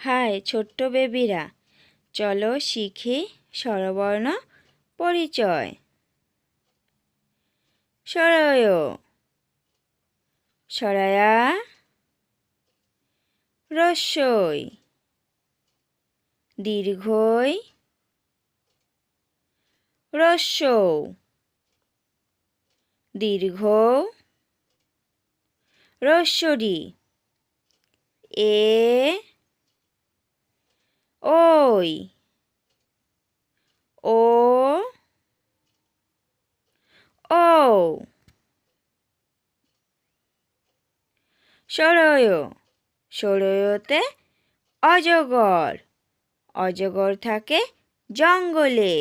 High ছোট্ট বেবিরা, চলো শিখি স্বরবর্ণ পরিচয়। সরয়, সরায়া, রস্যই, দীর্ঘই রস্য দীর্ঘ রস্যরি এ ওই। ও ও। সরয় সরয়তে অজগর। অজগর থাকে জঙ্গলে।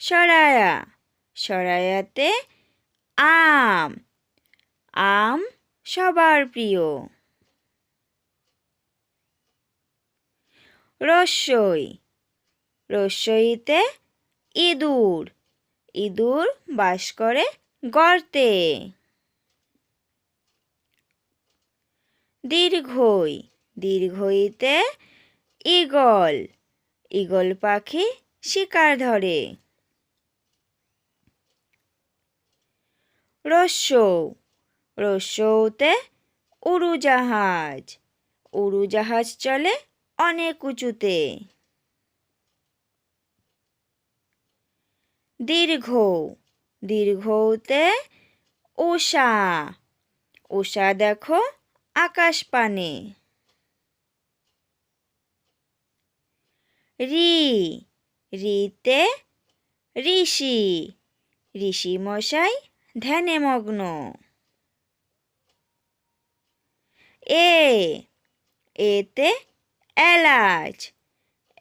সরায়া, সরায়াতে আম। আম সবার প্রিয়। রস্যই রস্যইতে ইঁদুর। ইঁদুর বাস করে গর্তে। দীর্ঘই। দীর্ঘইতে ঈগল। ঈগল পাখি শিকার ধরে। রস্যৌ রস্যৌতে উড়োজাহাজ। উড়োজাহাজ চলে অনেক উঁচুতে। দীর্ঘ, দীর্ঘতে উষা উষা দেখো আকাশ পানে। রি, রিতে ঋষি। ঋষি মশাই ধ্যানে মগ্ন। এ, এতে এলাচ।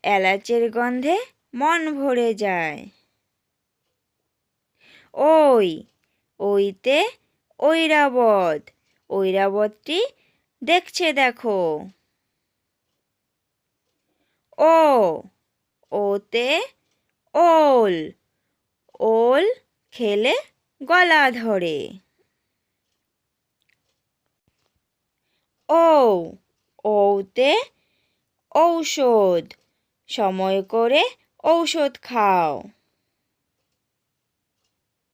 এলাচের গন্ধে মন ভরে যায়। ওই, ওইতে ঐরাবত। ঐরাবতটি দেখছে দেখো। ও, ওতে ওল। ওল খেলে গলা ধরে। ও, ওতে ঔষধ। সময় করে ঔষধ খাও।